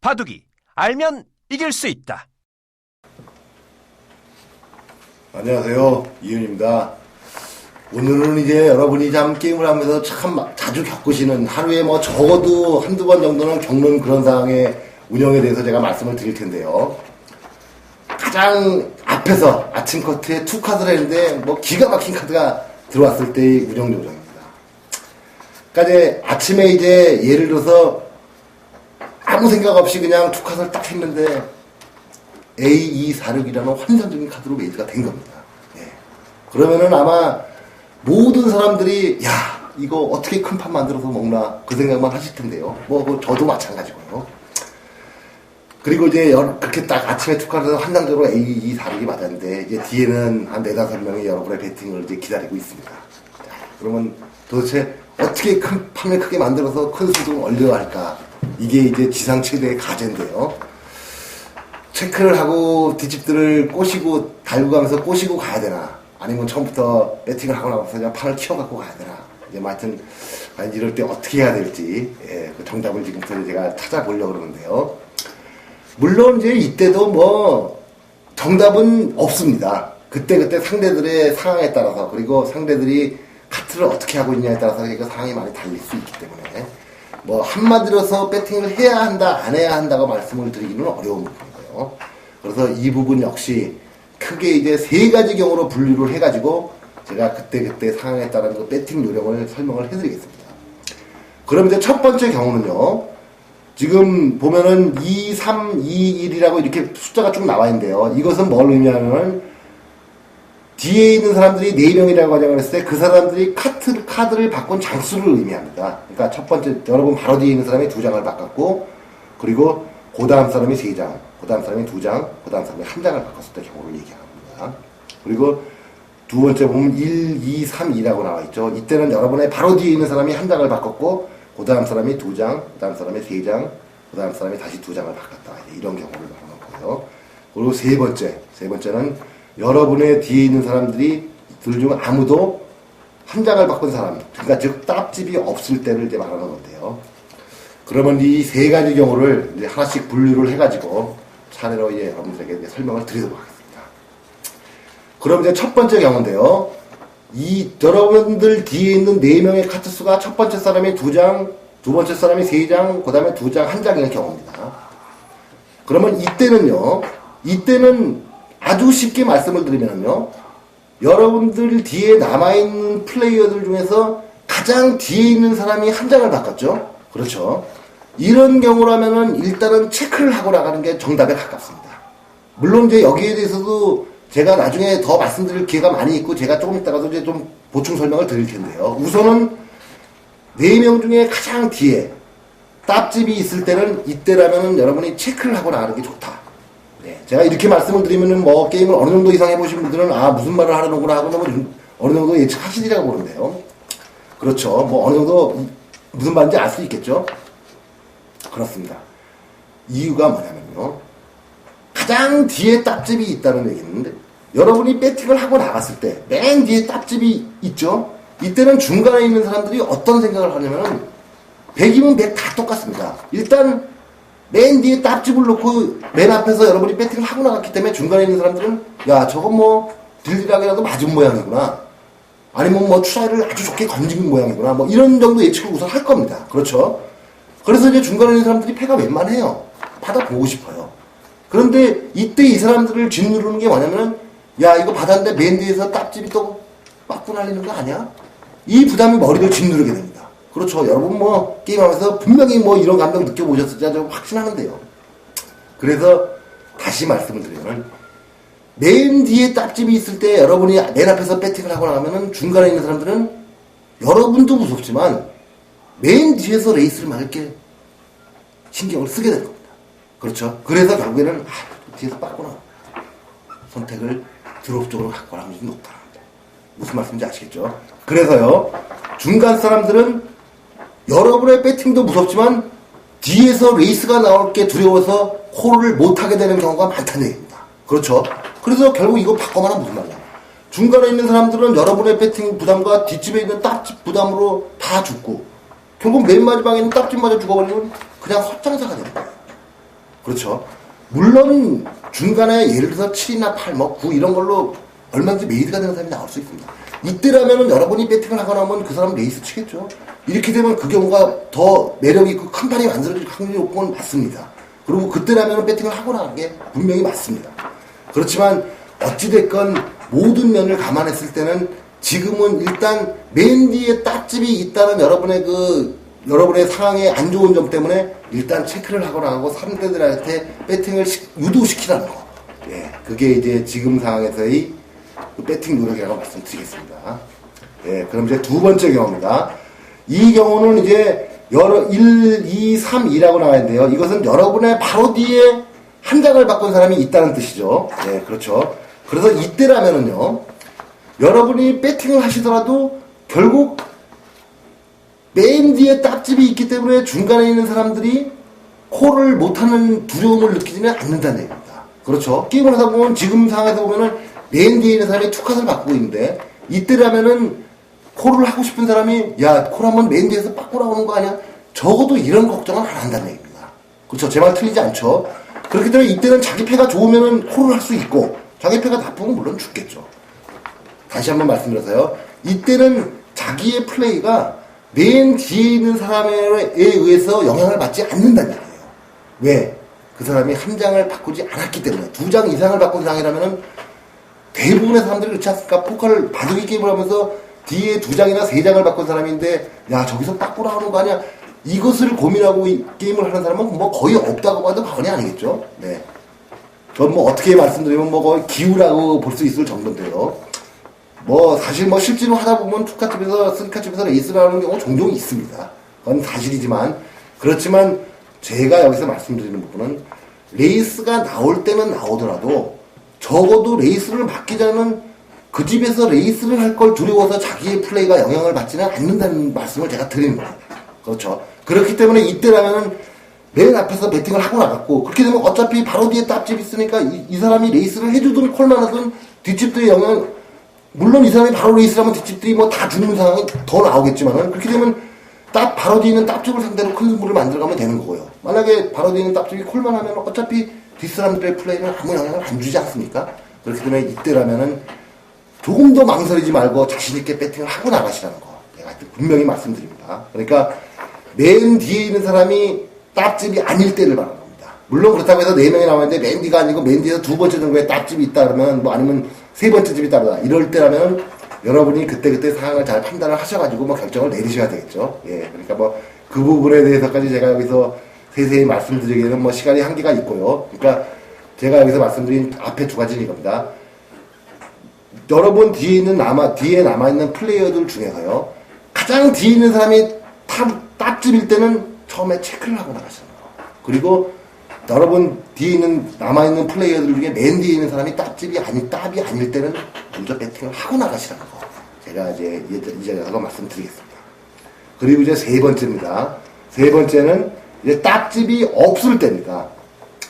바둑이 알면 이길 수 있다. 안녕하세요. 이윤입니다. 오늘은 이제 여러분이 참 게임을 하면서 참 자주 겪으시는 하루에 뭐 적어도 한두 번 정도는 겪는 그런 상황의 운영에 대해서 제가 말씀을 드릴 텐데요. 가장 앞에서 아침 커트에 투 카드를 했는데 뭐 기가 막힌 카드가 들어왔을 때의 운영 요정입니다. 그러니까 이제 아침에 이제 예를 들어서 아무 생각 없이 그냥 투 카드를 딱 했는데 A246이라는 환상적인 카드로 메이드가 된 겁니다. 예. 그러면은 아마 모든 사람들이 야 이거 어떻게 큰 판 만들어서 먹나 그 생각만 하실 텐데요. 뭐, 뭐 저도 마찬가지고요. 그리고 이제 여- 그렇게 딱 아침에 투카에서 환상적으로 A246이 맞았는데 이제 뒤에는 한 네다섯 명이 여러분의 배팅을 이제 기다리고 있습니다. 자, 그러면 도대체 어떻게 큰 판을 크게 만들어서 큰 수준을 올려야 할까? 이게 이제 지상 최대의 과제인데요. 체크를 하고 뒷집들을 꼬시고 달고 가면서 꼬시고 가야 되나 아니면 처음부터 배팅을 하고 나서 그냥 판을 키워갖고 가야 되나 이제 뭐 하여튼 아, 이럴 때 어떻게 해야 될지 예, 그 정답을 지금부터 제가 찾아보려고 그러는데요 물론 이제 이때도 뭐 정답은 없습니다 그때그때 상대들의 상황에 따라서 그리고 상대들이 카트를 어떻게 하고 있냐에 따라서 이거 상황이 많이 달릴 수 있기 때문에 뭐 한마디로서 배팅을 해야 한다 안 해야 한다고 말씀을 드리기는 어려운 부분이고요. 그래서 이 부분 역시 크게 이제 세 가지 경우로 분류를 해가지고 제가 그때 그때 상황에 따른 그 배팅 요령을 설명을 해드리겠습니다. 그럼 이제 첫 번째 경우는요. 지금 보면은 2, 3, 2, 1이라고 이렇게 숫자가 쭉 나와 있는데요. 이것은 뭘 의미하냐면 뒤에 있는 사람들이 4명이라고 가정을 했을 때 그 사람들이 카트, 카드를 바꾼 장수를 의미합니다. 그러니까 첫 번째, 여러분 바로 뒤에 있는 사람이 두 장을 바꿨고, 그리고 그 다음 사람이 세 장, 그 다음 사람이 두 장, 그 다음 사람이 한 장을 바꿨을 때 경우를 얘기합니다. 그리고 두 번째 보면 1, 2, 3, 2라고 나와 있죠. 이때는 여러분의 바로 뒤에 있는 사람이 한 장을 바꿨고, 그 다음 사람이 두 장, 그 다음 사람이 세 장, 그 다음 사람이 다시 두 장을 바꿨다. 이런 경우를 말하는 거고요. 그리고 세 번째, 세 번째는 여러분의 뒤에 있는 사람들이 둘 중 아무도 한 장을 바꾼 사람, 그러니까 즉 딱집이 없을 때를 이제 말하는 건데요. 그러면 이 세 가지 경우를 이제 하나씩 분류를 해가지고 차례로 이제 여러분들에게 이제 설명을 드리도록 하겠습니다. 그럼 이제 첫 번째 경우인데요. 이 여러분들 뒤에 있는 네 명의 카트 수가 첫 번째 사람이 두 장, 두 번째 사람이 세 장, 그 다음에 두 장, 한 장인 경우입니다. 그러면 이때는요, 이때는 아주 쉽게 말씀을 드리면요, 여러분들 뒤에 남아있는 플레이어들 중에서 가장 뒤에 있는 사람이 한 장을 바꿨죠? 그렇죠. 이런 경우라면은 일단은 체크를 하고 나가는 게 정답에 가깝습니다. 물론 이제 여기에 대해서도 제가 나중에 더 말씀드릴 기회가 많이 있고 제가 조금 있다가도 이제 좀 보충 설명을 드릴 텐데요. 우선은 네 명 중에 가장 뒤에 딱집이 있을 때는 이때라면은 여러분이 체크를 하고 나가는 게 좋다. 네, 제가 이렇게 말씀을 드리면은 뭐 게임을 어느 정도 이상 해보신 분들은 아 무슨 말을 하려는구나 하고 뭐 어느 정도 예측하시리라고 보는데요. 그렇죠. 뭐 어느 정도 무슨 말인지 알 수 있겠죠. 그렇습니다. 이유가 뭐냐면요. 가장 뒤에 딱집이 있다는 얘기인데 여러분이 배팅을 하고 나갔을 때 맨 뒤에 딱집이 있죠. 이때는 중간에 있는 사람들이 어떤 생각을 하냐면은 100이면 100 다 똑같습니다. 일단 맨 뒤에 딱집을 놓고 맨 앞에서 여러분이 배팅을 하고 나갔기 때문에 중간에 있는 사람들은 야 저건 뭐 딜딜하게라도 맞은 모양이구나. 아니면 뭐 추라이를 아주 좋게 건진 모양이구나. 뭐 이런 정도 예측을 우선 할 겁니다. 그렇죠? 그래서 이제 중간에 있는 사람들이 패가 웬만해요. 받아보고 싶어요. 그런데 이때 이 사람들을 짓누르는 게 뭐냐면은 야 이거 받았는데 맨 뒤에서 딱집이 또 빠꾸 날리는 거 아니야? 이 부담이 머리를 짓누르게 됩니다. 그렇죠. 여러분 뭐 게임하면서 분명히 뭐 이런 감정 느껴보셨을지 아주 확신하는데요. 그래서 다시 말씀을 드리면 맨 뒤에 딱집이 있을 때 여러분이 맨 앞에서 배팅을 하고 나가면은 중간에 있는 사람들은 여러분도 무섭지만 맨 뒤에서 레이스를 막을 게 신경을 쓰게 될 겁니다. 그렇죠. 그래서 결국에는 아, 뒤에서 빠꾸나 선택을 드롭 쪽으로 갖고 가는 게 높다. 무슨 말씀인지 아시겠죠? 그래서요, 중간 사람들은 여러분의 배팅도 무섭지만 뒤에서 레이스가 나올 게 두려워서 콜을 못하게 되는 경우가 많다는 얘기입니다. 그렇죠? 그래서 결국 이거 바꿔봐라 무슨 말이야. 중간에 있는 사람들은 여러분의 배팅 부담과 뒷집에 있는 딱집 부담으로 다 죽고 결국 맨 마지막에 있는 딱집 마저 죽어버리면 그냥 헛장사가 되는 거예요. 그렇죠. 물론 중간에 예를 들어서 7이나 8, 뭐 9 이런 걸로 얼마든지 메이드가 되는 사람이 나올 수 있습니다. 이때라면은 여러분이 배팅을 하거나 하면 그 사람은 레이스 치겠죠. 이렇게 되면 그 경우가 더 매력 있고 큰 판이 만들어질 확률이 높은 건 맞습니다. 그리고 그때라면은 배팅을 하고 나간 게 분명히 맞습니다. 그렇지만 어찌됐건 모든 면을 감안했을 때는 지금은 일단 맨디에 딱집이 있다는 여러분의 그 여러분의 상황에 안 좋은 점 때문에 일단 체크를 하고 나가고 상대들한테 배팅을 시- 유도시키라는 거. 예, 그게 이제 지금 상황에서의 그 배팅 노력이라고 말씀드리겠습니다. 예, 그럼 이제 두 번째 경우입니다. 이 경우는 이제 여러 1, 2, 3, 2라고 나와 있는데요. 이것은 여러분의 바로 뒤에 한 장을 바꾼 사람이 있다는 뜻이죠. 예, 그렇죠. 그래서 이때라면은요. 여러분이 배팅을 하시더라도 결국 맨 뒤에 딱집이 있기 때문에 중간에 있는 사람들이 콜을 못하는 두려움을 느끼지는 않는다는 얘기입니다. 그렇죠. 게임을 하다 보면 지금 상황에서 보면은 맨 뒤에 있는 사람이 투컷을 바꾸고 있는데 이때라면은 콜을 하고 싶은 사람이 야 콜 한번 맨 뒤에서 바꾸라 오는 거 아니야? 적어도 이런 걱정은 안 한다는 얘기입니다. 그렇죠. 제 말 틀리지 않죠. 그렇기 때문에 이때는 자기 패가 좋으면은 콜을 할 수 있고 자기 패가 나쁘면 물론 죽겠죠. 다시 한번 말씀드려서요. 이때는 자기의 플레이가 맨 뒤에 있는 사람에 의해서 영향을 받지 않는다는 얘기예요. 왜? 그 사람이 한 장을 바꾸지 않았기 때문에 두 장 이상을 바꾼 상이라면은 대부분의 사람들이 그렇지 않습니까? 포카를 바둑이 게임을 하면서 뒤에 두 장이나 세 장을 바꾼 사람인데 야 저기서 바꾸라 하는 거 아니야? 이것을 고민하고 이 게임을 하는 사람은 뭐 거의 없다고 봐도 과언이 아니겠죠. 네. 전 뭐 어떻게 말씀드리면 뭐 거의 기우라고 볼 수 있을 정도인데요. 뭐 사실 뭐 실제로 하다 보면 투카집에서 쓰리카집에서 레이스를 하는 경우 종종 있습니다. 그건 사실이지만 그렇지만 제가 여기서 말씀드리는 부분은 레이스가 나올 때는 나오더라도 적어도 레이스를 맡기 전에는 그 집에서 레이스를 할 걸 두려워서 자기의 플레이가 영향을 받지는 않는다는 말씀을 제가 드리는 겁니다. 그렇죠. 그렇기 때문에 이때라면은 맨 앞에서 배팅을 하고 나갔고 그렇게 되면 어차피 바로 뒤에 딱집 있으니까 이, 이 사람이 레이스를 해주든 콜만 하든 뒷집들의 영향 물론 이 사람이 바로 레이스를 하면 뒷집들이 뭐 다 죽는 상황이 더 나오겠지만은 그렇게 되면 딱 바로 뒤에 있는 딱집을 상대로 큰 승부를 만들어가면 되는 거고요. 만약에 바로 뒤에 있는 딱집이 콜만 하면 어차피 뒷사람들의 플레이는 아무 영향을 안 주지 않습니까? 그렇기 때문에 이때라면은 조금 더 망설이지 말고 자신있게 배팅을 하고 나가시라는 거. 내가 분명히 말씀드립니다. 그러니까 맨 뒤에 있는 사람이 딱집이 아닐 때를 말하는 겁니다. 물론 그렇다고 해서 네 명이 나왔는데 맨 뒤가 아니고 맨 뒤에서 두 번째 정도에 딱집이 있다 그러면 뭐 아니면 세 번째 집이 있다 이럴 때라면 여러분이 그때그때 상황을 잘 판단을 하셔가지고 뭐 결정을 내리셔야 되겠죠. 예. 그러니까 뭐 그 부분에 대해서까지 제가 여기서 세세히 말씀드리기에는 뭐 시간이 한계가 있고요. 그러니까 제가 여기서 말씀드린 앞에 두 가지는 이겁니다. 여러분 뒤에 있는 남아 뒤에 남아 있는 플레이어들 중에서요 가장 뒤에 있는 사람이 탑 딱집일 때는 처음에 체크를 하고 나가시는 거. 그리고 여러분 뒤에 있는 남아 있는 플레이어들 중에 맨 뒤에 있는 사람이 딱집이 아니 딱이 아닐 때는 먼저 배팅을 하고 나가시라는 거. 제가 이제 이 자리에서 말씀드리겠습니다. 그리고 이제 세 번째입니다. 세 번째는 이제 딱집이 없을 때입니다.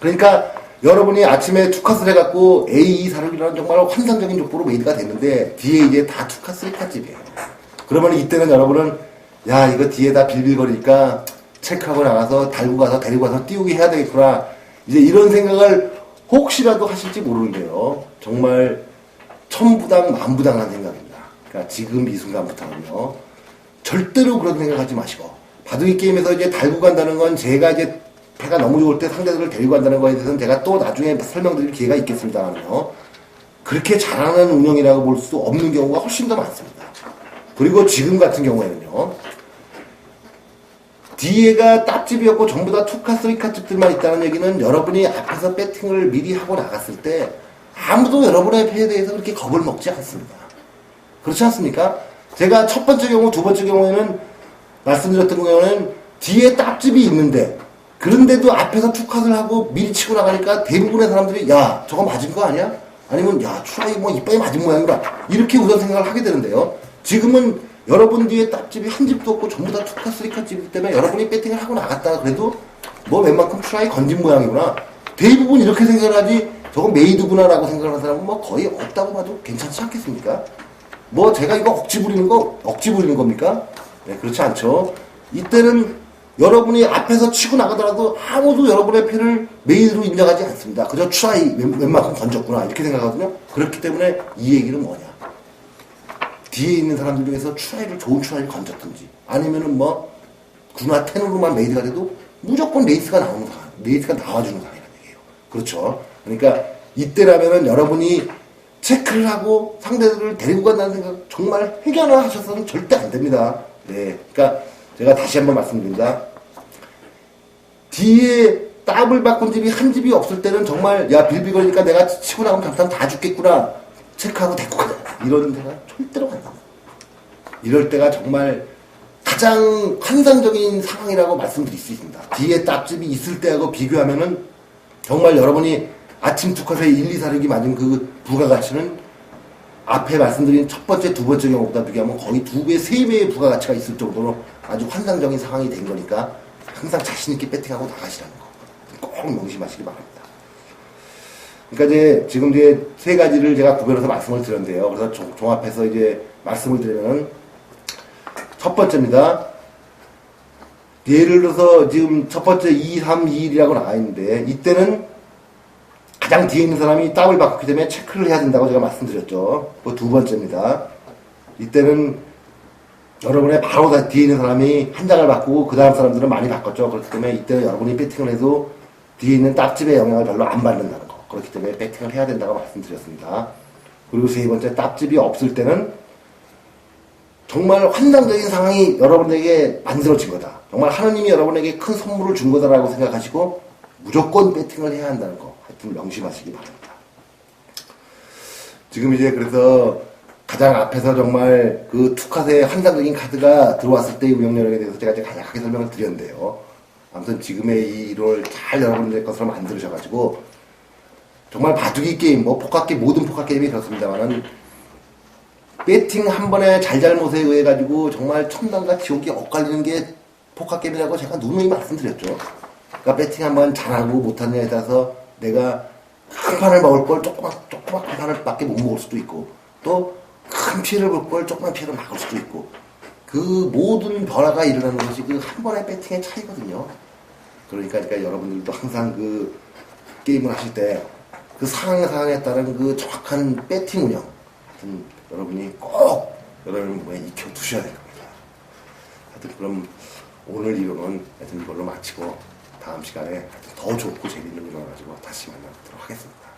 그러니까 여러분이 아침에 투카스를 해갖고 A2 사륙이라는 정말 환상적인 족보로 메이드가 됐는데 뒤에 이제 다 투카스 1카집이에요. 그러면 이때는 여러분은 야 이거 뒤에 다 빌빌거리니까 체크하고 나가서 달고 가서 데리고 가서 띄우기 해야 되겠구나. 이제 이런 생각을 혹시라도 하실지 모르는데요. 정말 천부당 만부당한 생각입니다. 그러니까 지금 이 순간부터는요. 절대로 그런 생각하지 마시고 바둑이 게임에서 이제 달고 간다는 건 제가 이제 패가 너무 좋을 때 상대들을 데리고 간다는 거에 대해서는 제가 또 나중에 설명드릴 기회가 있겠습니다만요. 그렇게 잘하는 운영이라고 볼 수 없는 경우가 훨씬 더 많습니다. 그리고 지금 같은 경우에는요. 뒤에가 딱집이었고 전부 다 투카, 쓰리카 집들만 있다는 얘기는 여러분이 앞에서 배팅을 미리 하고 나갔을 때 아무도 여러분의 패에 대해서 그렇게 겁을 먹지 않습니다. 그렇지 않습니까? 제가 첫 번째 경우, 두 번째 경우에는 말씀드렸던 경우는 뒤에 딱집이 있는데 그런데도 앞에서 투컷을 하고 미리 치고 나가니까 대부분의 사람들이 야 저거 맞은 거 아니야? 아니면 야 추라이 뭐 이빨이 맞은 모양이다 이렇게 우선 생각을 하게 되는데요. 지금은 여러분 뒤에 딱집이 한 집도 없고 전부 다 투컷, 쓰리컷 집이기 때문에 여러분이 배팅을 하고 나갔다 그래도 뭐 웬만큼 추라이 건진 모양이구나. 대부분 이렇게 생각을 하지 저거 메이드구나라고 생각하는 사람은 뭐 거의 없다고 봐도 괜찮지 않겠습니까? 뭐 제가 이거 억지 부리는 거 억지 부리는 겁니까? 네, 그렇지 않죠. 이때는 여러분이 앞에서 치고 나가더라도 아무도 여러분의 패를 메인으로 인정하지 않습니다. 그저 추라이 웬- 웬만큼 던졌구나 이렇게 생각하거든요. 그렇기 때문에 이 얘기는 뭐냐? 뒤에 있는 사람들 중에서 추라이를 좋은 추라이를 건졌든지 아니면은 뭐 군화 텐으로만 메이드가 돼도 무조건 레이스가 나오는 상황, 레이스가 나와주는 상황이라는 얘기예요. 그렇죠. 그러니까 이때라면은 여러분이 체크를 하고 상대들을 데리고 간다는 생각 정말 회견을 하셔서는 절대 안 됩니다. 네. 그러니까 제가 다시 한번 말씀드립니다. 뒤에 더블 바꾼 집이 한 집이 없을 때는 정말 야 빌비거리니까 내가 치고 나가면 잠깐 다 죽겠구나 체크하고 데리고 가자 이런 데가 절대로 안 나와요. 이럴 때가 정말 가장 환상적인 상황이라고 말씀드릴 수 있습니다. 뒤에 딱집이 있을 때하고 비교하면은 정말 여러분이 아침 투컷에 1, 2, 4력이 맞은 그 부가가치는 앞에 말씀드린 첫 번째, 두 번째 경우보다 비교하면 거의 두 배, 세 배의 부가가치가 있을 정도로 아주 환상적인 상황이 된 거니까 항상 자신있게 배팅하고 나가시라는 거. 꼭 명심하시기 바랍니다. 그러니까 이제 지금 이제 세 가지를 제가 구별해서 말씀을 드렸는데요. 그래서 종- 종합해서 이제 말씀을 드리면은 첫 번째입니다. 예를 들어서 지금 첫 번째 2, 3, 2, 1이라고 나와 있는데 이때는 가장 뒤에 있는 사람이 더블 바꿨기 때문에 체크를 해야 된다고 제가 말씀드렸죠. 그두 번째입니다. 이때는 여러분의 바로 다 뒤에 있는 사람이 한 장을 바꾸고 그 다음 사람들은 많이 바꿨죠. 그렇기 때문에 이때는 여러분이 배팅을 해도 뒤에 있는 딱집의 영향을 별로 안 받는다는 거. 그렇기 때문에 배팅을 해야 된다고 말씀드렸습니다. 그리고 세 번째 딱집이 없을 때는 정말 환상적인 상황이 여러분에게 만들어진 거다. 정말 하나님이 여러분에게 큰 선물을 준 거다라고 생각하시고 무조건 배팅을 해야 한다는 거. 하여튼 명심하시기 바랍니다. 지금 이제 그래서 가장 앞에서 정말 그 투카의 환상적인 카드가 들어왔을 때의 운영력에 대해서 제가 이제 간략하게 설명을 드렸는데요. 아무튼 지금의 이 일을 잘 여러분들의 것으로 만들으셔가지고 정말 바둑이 게임, 뭐 포카 게임, 모든 포카 게임이 그렇습니다만은 배팅 한 번에 잘잘못에 의해 가지고 정말 천당과 지옥이 엇갈리는 게 포카 게임이라고 제가 누누이 말씀드렸죠. 그러니까 배팅 한 번 잘하고 못하느냐에 따라서 내가 큰 판을 먹을 걸 조그만 조그만 한 판을 밖에 못 먹을 수도 있고 또 큰 피해를 볼 걸 조그만 피해를 막을 수도 있고 그 모든 변화가 일어나는 것이 그 한 번의 배팅의 차이거든요. 그러니까, 그러니까 여러분들도 항상 그 게임을 하실 때 그 상황 상황에 따른 그 정확한 배팅 운영 하여튼 여러분이 꼭 여러분 몸에 익혀 두셔야 될 겁니다. 하여튼 그럼 오늘 이론은 하여튼 이걸로 마치고 다음 시간에 더 좋고 재밌는 이론 가지고 다시 만나도록 하겠습니다.